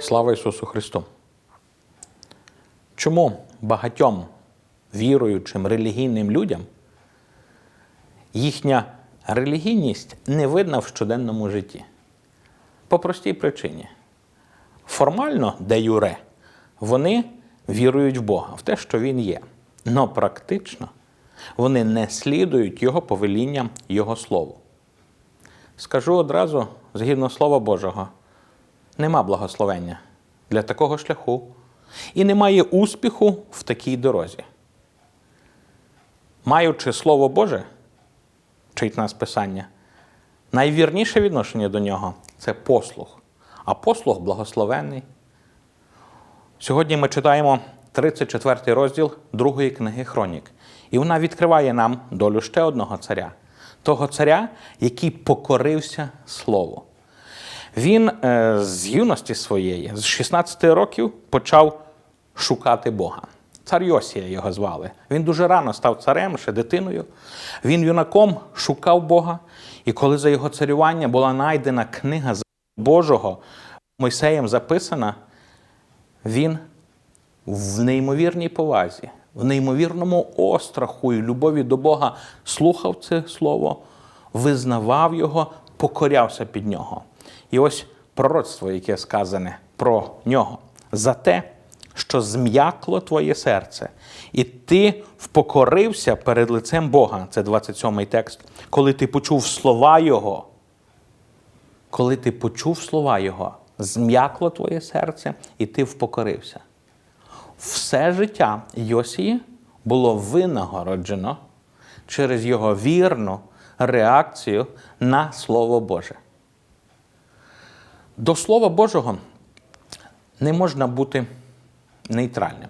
Слава Ісусу Христу! Чому багатьом віруючим релігійним людям їхня релігійність не видна в щоденному житті? По простій причині. Формально, де юре, вони вірують в Бога, в те, що Він є. Но практично вони не слідують Його повелінням, Його Слову. Скажу одразу, згідно Слова Божого, нема благословення для такого шляху і немає успіху в такій дорозі. Маючи Слово Боже, вчить нас Писання, найвірніше відношення до нього це послух. А послух благословенний. Сьогодні ми читаємо 34 розділ другої книги Хронік. І вона відкриває нам долю ще одного царя, того царя, який покорився Слову. Він е, з юності своєї, з 16 років, почав шукати Бога. Цар Йосія його звали. Він дуже рано став царем, ще дитиною. Він юнаком шукав Бога. І коли за його царювання була знайдена книга Божого, Мойсеєм записана, він в неймовірній повазі, в неймовірному остраху і любові до Бога слухав це слово, визнавав його, покорявся під нього. І ось пророцтво, яке сказане про нього, за те, що зм'якло твоє серце, і ти впокорився перед лицем Бога. Це 27-й текст, коли ти почув слова Його. Коли ти почув слова Його, зм'якло твоє серце, і ти впокорився. Все життя Йосії було винагороджено через його вірну реакцію на Слово Боже. До Слова Божого не можна бути нейтральним.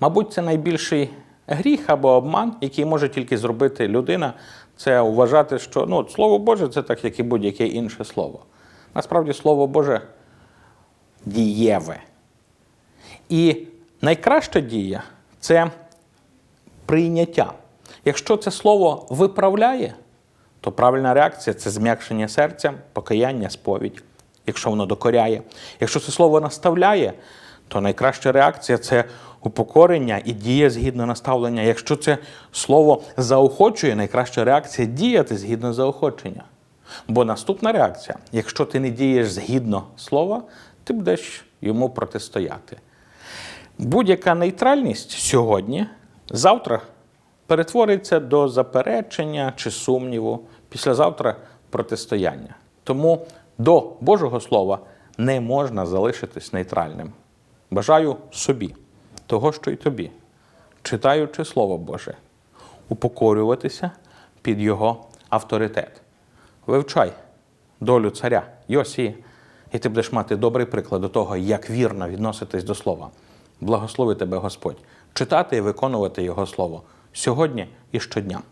Мабуть, це найбільший гріх або обман, який може тільки зробити людина, це вважати, що ну, Слово Боже це так, як і будь-яке інше слово. Насправді, Слово Боже дієве. І найкраща дія це прийняття. Якщо це слово виправляє, то правильна реакція це зм'якшення серця, покаяння, сповідь, якщо воно докоряє. Якщо це слово наставляє, то найкраща реакція це упокорення і дія згідно наставлення. Якщо це слово заохочує, найкраща реакція діяти згідно заохочення. Бо наступна реакція, якщо ти не дієш згідно слова, ти будеш йому протистояти. Будь-яка нейтральність сьогодні, завтра перетвориться до заперечення чи сумніву, післязавтра протистояння. Тому до Божого Слова не можна залишитись нейтральним. Бажаю собі, того, що й тобі, читаючи Слово Боже, упокорюватися під Його авторитет. Вивчай долю царя Йосії, і ти будеш мати добрий приклад до того, як вірно відноситись до слова. Благослови тебе Господь, читати і виконувати Його Слово сьогодні і щодня.